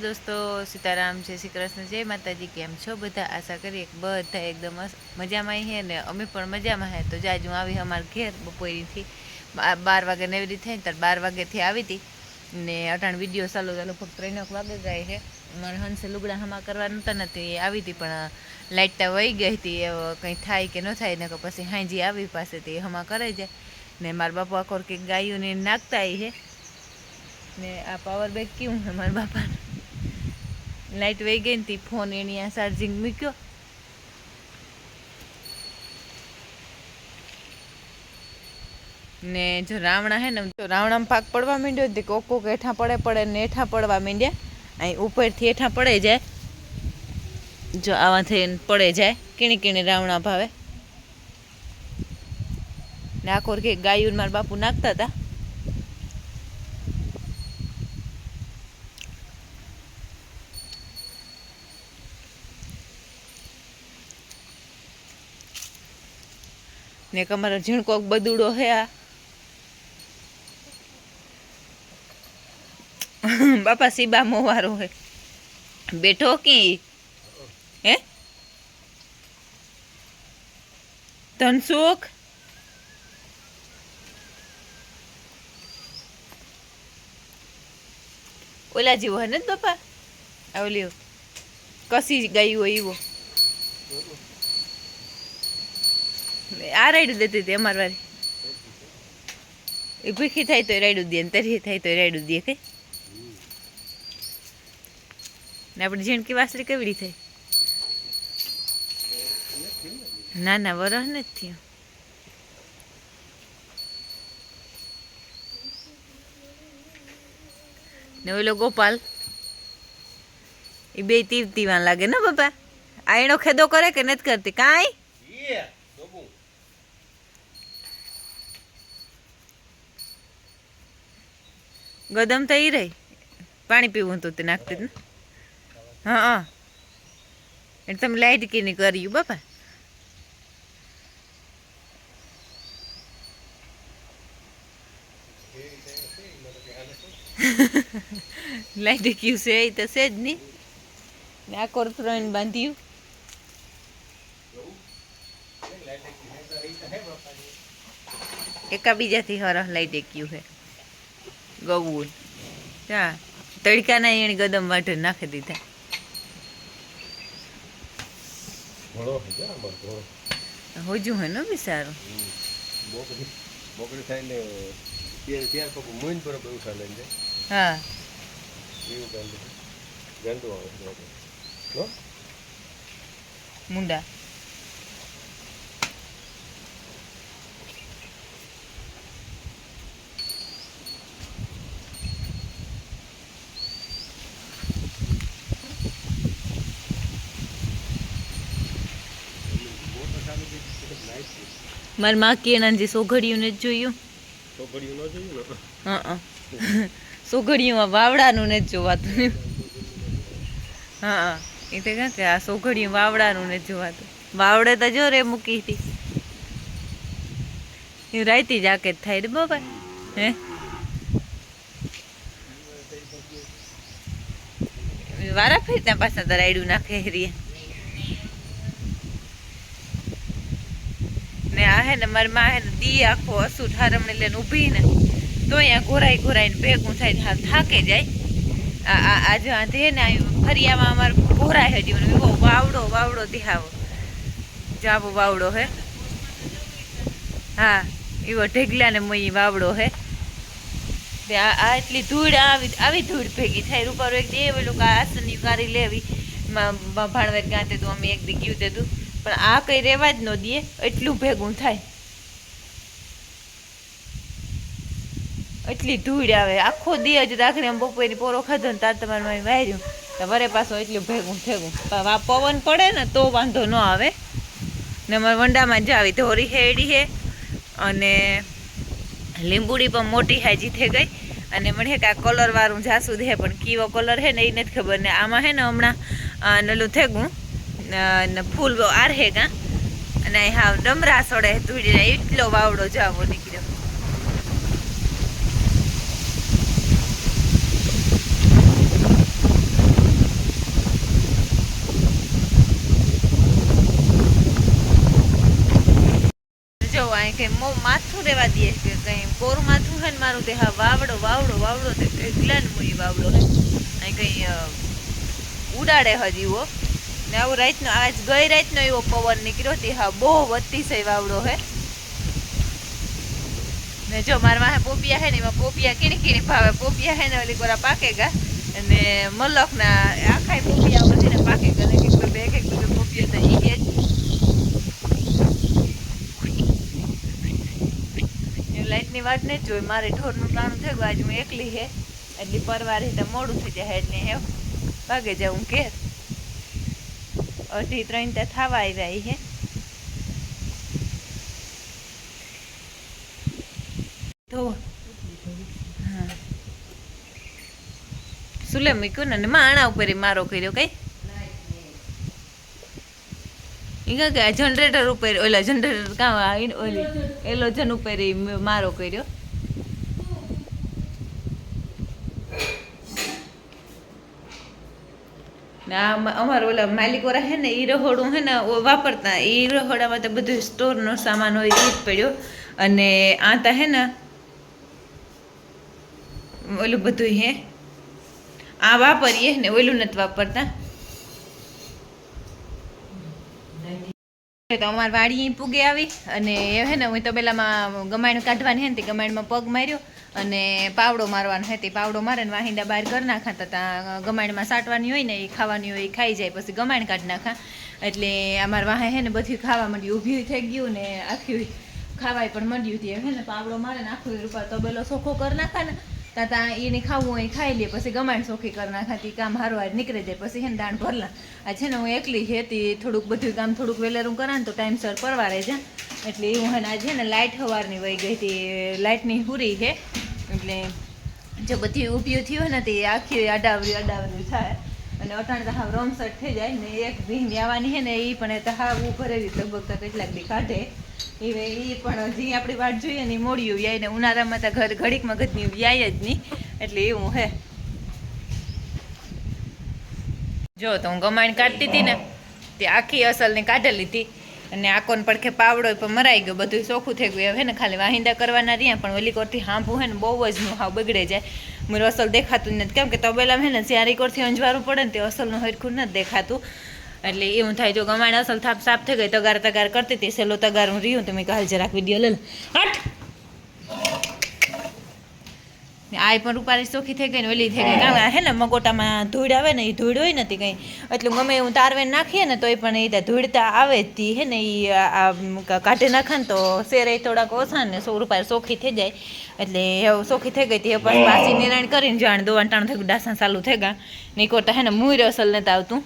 દોસ્તો, સીતારામ છે શ્રી કૃષ્ણ, જય માતાજી, કેમ છો બધા? આશા કરીએ બધા એકદમ મજામાં હે ને અમે પણ મજામાં હે. તો જાજ હું આવી અમારા ઘેર બપોરીથી બાર વાગે ને એવી રીતે થઈ ત્યારે બાર વાગેથી આવી હતી. ને અટાણ વીડિયો ચાલુ ચાલુ ફક્ત ત્રણેક વાગે જાય છે મારે હંસે લુગડા હમા કરવા નહોતા નથી આવી હતી, પણ લાઇટ તો વહી ગઈ હતી. કંઈ થાય કે ન થાય ને કે પછી હાંજી આવી પાસેથી હમા કરાઈ જાય. ને મારા બાપુ આખોર કે ગાયોને નાખતા આવી છે ને આ પાવર બેગ કેવું છે મારા બાપાને? લાઇટ વહી ગઈ ને ફોન એની આ ચાર્જિંગ મૂક્યો. ને જો રાવણા હે ને, જો રાવણામાં પાક પડવા માંડ્યો તે કોક કોક એઠા પડે પડે ને હેઠા પડવા માંડ્યા. અહીં ઉપરથી હેઠા પડે જાય. જો આવા થઈને પડે જાય. કીણી કીણી રાવણા ભાવે. ને આખોર કે ગાયું મારા બાપુ નાખતા હતા. ને તમારો ઝીણકોક બદુડો હે આ. બાપા સીબા મોવારો હે. બેઠો કી? હે? તનસુખ ઓલા જેવો હે ને બાપા? આ ઓલી કસી ગયું હોય એવો આ રાયડું દેતી હતી અમાર વારી. એ ભીખી થાય તો રાયડું દે, ને તરી થાય તો રાયડું દે કઈ ને આપણી ઝીણકી વાસળી કેવડી થઈ ના ના વરસ નથી થયું. ને ઓલો ગોપાલ, એ બે તીવ તીવા લાગે ને બાપા? આ એનો ખેદો કરે કે નથી કરતી? કાંઈ? ગદમ તો ઈ રહી. પાણી પીવું તો તે નાખતી ને? હા હા. એટલે તમે લાઈટ કીની કર્યું, બાપા. લાઈટ ક્યુ છે, એ તો છે જ નહીં ને આ કોરફ્રોઈન બાંધ્યું. એકાબીજાથી હરહ લઈ દેખ્યું છે. ગવું હા તડકાના એને ગદમ માટે નાખી દીધા. હોજું હે ને બિસારો? બોકડી થાય ને ત્યાર પછી મોઈન બરોબર ઉઠા લઈને જાય. હા. એવું ગાંડું ગાંડું આવે મુંડા મોટર ચાલુ થઈ ગઈ એટલે નાઈટ છે. મારી માં કેણાજી સોઘડિયું ને જોયું. સોઘડિયું ન જોયું ને? હા સોઘડિયુંમાં વાવડાનું ને જ જોવાતું. હા એ તો કાં આ સોઘડિયું વાવડાનું ને જોવાતું. વાવડે તો જો રે મૂકી હતી. એ રાયતી જાકે થાય રે બાબા હે? વારા ફેરતા પાછા તો રાયડું નાખે હેરીએ ને આ હે ને મારી માં હે ને દી આખો અસુટ હરમણી લઈને ઊભી ને, તો અહીંયા ઘોરાઈ ઘોરાઈને ભેગું થાય હાવ થાકે જાય. આ આજે આ જો આ છે ને ફરિયામાં અમારે ઘોરાય હજી મને એવો વાવડો વાવડો દેહાવો જાબો વાવડો હે. હા, એવો ઢેગલા ને મોઈ વાવડો હે. આ એટલી ધૂળ આવી આવી ધૂળ ભેગી થાય. રૂપારો એક દે પેલું આસન આસની કારી લેવી. ભાણવેર ગાતે તો અમે એક દી ગયું તે તું પણ આ કંઈ રેવા જ ન દઈએ, એટલું ભેગું થાય. એટલી ધૂળ આવે. આખો દી જ રાખડી આમ બપોરે પોરો ખાધો ને તાર તમારે મારી વાર્યું વરે પાછો એટલું ભેગું ભેગું. પવન પડે ને તો વાંધો ન આવે. ને અમારે વંડામાં જ આવી ધોરી હેડી હે. અને લીંબુડી પણ મોટી હાજી થઈ ગઈ. અને મને કે આ કલર વાળું જાસૂદ હે, પણ કીવો કલર હે ને એ નથી ખબર. ને આમાં હે ને હમણાં નલું થેગું. ફૂલ આરહે ગા? અને હા ડમરા સોડે ધૂળીને એટલો વાવડો જાવો નીકળ્યો. કે મો માથું રેવા દે કે કઈ કોર માથું હે ને મારું તે હા વાવડો વાવડો વાવડો, તે એકલા ને મુઈ વાવડો હે. કઈ ઉડાડે હજીવો ને આવું રાતનો આજ ગઈ રાતનો એવો પવન નીકળ્યો તે હા, બહુ અતિશય વાવડો, હે? ને જો, મારા વાહે પોપિયા હે ને, એમાં પોપિયા કીણી કીણી ભાવે. પોપિયા હે ને, ઓલી કોરા પાકેગા. અને મલકના આખા પોપિયા બધીને પાકેગા. ને એક બે એક એક બે પોપિયા તો એ લાઈટની વાત નહીં જોઈ. મારે ઢોરનું ટાણું થઈ ગયું આજે હું એકલી હે એટલે પરવારે તો મોડું થઈ જાય, એટલે હે. ભાગે જાઉં ઘેર. અઢી ત્રણ તો થવા આવ્યા હે. ધોવો સુલે મૂક્યું ને? માણા ઉપર મારો કર્યો કઈ? જનરેટર ઉપર, ઓલા જનરેટર કાં ઓલી, એલોજન ઉપર મારો કર્યો. ને આ મ- ઓલા માલિક વાળા હે ને એ રહોડું હે ને વાપરતા, ઈ રહોડામાં તો બધું સ્ટોરનો સામાન હોય એ જ પડ્યો. અને આ તા હે ને ઓલું બધું હે. આ વાપરીએ ને ઓલું નથી વાપરતા. તો અમારી વાડી પૂગે આવી અને એ હે ને હું તબેલામાં ગમાણ કાઢવાની હે ને તે ગમાણમાં પગ માર્યો. અને પાવડો મારવાનો હે પાવડો મારે ને વાહિંદા બહાર કરી નાખા તો ત્યાં ગમાણમાં સાટવાની હોય ને એ ખાવાની હોય એ ખાઈ જાય, પછી ગમાણ કાઢી નાખા. એટલે અમારે વાહે હે ને બધું ખાવા માંડ્યું, ઊભી થઈ ગયું ને આખી ખાવાય પણ માંડ્યું તે હે ને, પાવડો મારે ને આખું રૂપા તબેલો સોખો કરી નાખા ને, તા તા એને ખાવું હોય ખાઈ લે, પછી ગમાણ સોખી કરી નાખાતી કામ હારું હાર નીકળી જાય, પછી હેને દાણ ભરલા. આ છે ને હું એકલી હતી થોડુંક બધું કામ થોડુંક વેલેરું કરા ને તો ટાઈમસર પરવારે છે એટલે એવું હે ને આજે ને લાઇટ સવારની વહી ગઈ હતી લાઇટની હુરી છે એટલે જો બધી ઊભી થયું ને તે આખી અડાવરી અડાવરી થાય. અને અટાણ તો હાવ રમસટ થઈ જાય ને એક ભીંગ આવવાની છે ને એ પણ એ તો હાવ ઉભરેલી લગભગ તો કેટલાક દી કાઢે. એ એ પણ હજી આપણી વાટ જોઈએ ને ઈ મોડિયું વ્યાય ને ઉનાળામાં તો ઘર ઘડીકમાં મગજની વ્યાય જ નહીં એટલે એવું હે. જો તો હું ગમાણ કાઢતી હતી ને તે આખી અસલને કાઢેલી લીધી અને આકોન પડખે પાવડો પણ મરાઈ ગયો બધું ચોખ્ખું થઈ ગયું. હવે ને ખાલી વાહિંદા કરવાના રહ્યા, પણ ઓલીકોરથી હાંભું હે ને બહુ જ નું હાવ બગડે જાય. મને અસલ દેખાતું નથી. કેમ કે તબેલામાં હે ને કોરથી અંજવારું પડે ને તે અસલનું હરખું નથી દેખાતું. એટલે એવું થાય, જો ગમાણ અસલ થાપ સાફ થઈ ગઈ તગાર તગાર કરતી હતી, સેલો તગાર હું રહ્યું તો મેં કાલ જરાક વીડિયો લે લે. હટ આ પણ રૂપારી ચોખ્ખી થઈ ગઈ ને ઓલી થઈ ગઈ. કારણ હે ને મગોટામાં ધૂળ આવે ને એ ધૂળ હોય નથી કંઈ. એટલું ગમે એવું તારવે નાખીએ ને તોય પણ એ ધૂળતા આવે જ તી હે ને એ કાઢી નાખે ને તો શેરે થોડાક ઓછા ને સો રૂપિયા ચોખ્ખી થઈ જાય. એટલે એવું ચોખ્ખી થઈ ગઈ હતી પણ પાછી નિરાણ કરીને જાણ દોવાણ ટાણ થઈ ગયું ડાસા ચાલુ થઈ ગયા. ને કોટા હે ને મુંર અસલ નતા આવતું.